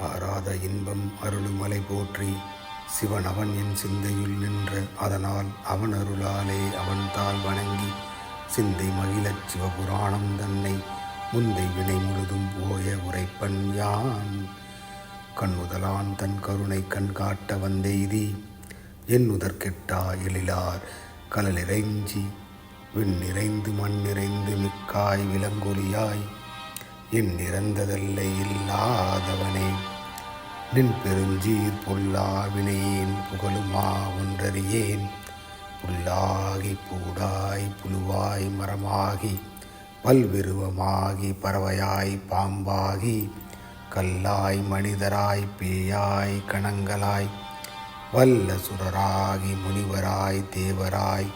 ஆராத இன்பம் அருளுமலை போற்றி சிவன் அவன் என் சிந்தையுள் நின்ற அதனால் அவன் அருளாலே அவன் தாள் வணங்கி சிந்தை மகிழச் சிவபுராணம் தன்னை முந்தை வினை முழுதும் போய உரைப்பன் யான். கண்முதலான் தன் கருணை கண் காட்ட வந்தெய்தி என் எழிலார் கலலிறைஞ்சி விண் நிறைந்து மண் நிறைந்து மிக்காய் விலங்கொலியாய் என் நிறந்ததல்ல இல்லாதவனே. நின் பெருஞ்சீர் பொல்லா வினையேன் புகழுமா ஒன்றறியேன். புல்லாகி பூடாய் புழுவாய் மரமாகி பல்விருவமாகி பறவையாய் பாம்பாகி கல்லாய் மனிதராய் பேயாய் கணங்களாய் வல்ல சுரராகி முனிவராய் தேவராய்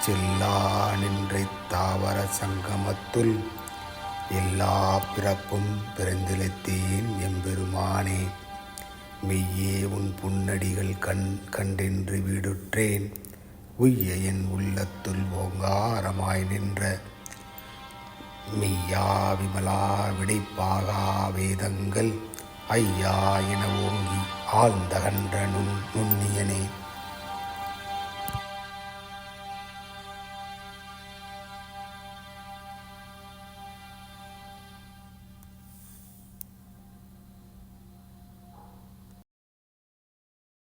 செல்லா நின்றை தாவர சங்கமத்துள் எல்லா பிறப்பும் பிறந்திழைத்தேன் எம்பெருமானே. மெய்யே உன் புன்னடிகள் கண் கண்டென்று வீடுற்றேன். உய்ய என் உள்ளத்துள் ஓங்காரமாய் நின்ற. மெய்யா விமலா விடைப்பாகா வேதங்கள். ஐயா என ஓங்கி ஆழ்ந்தகன்ற நுண் நுண்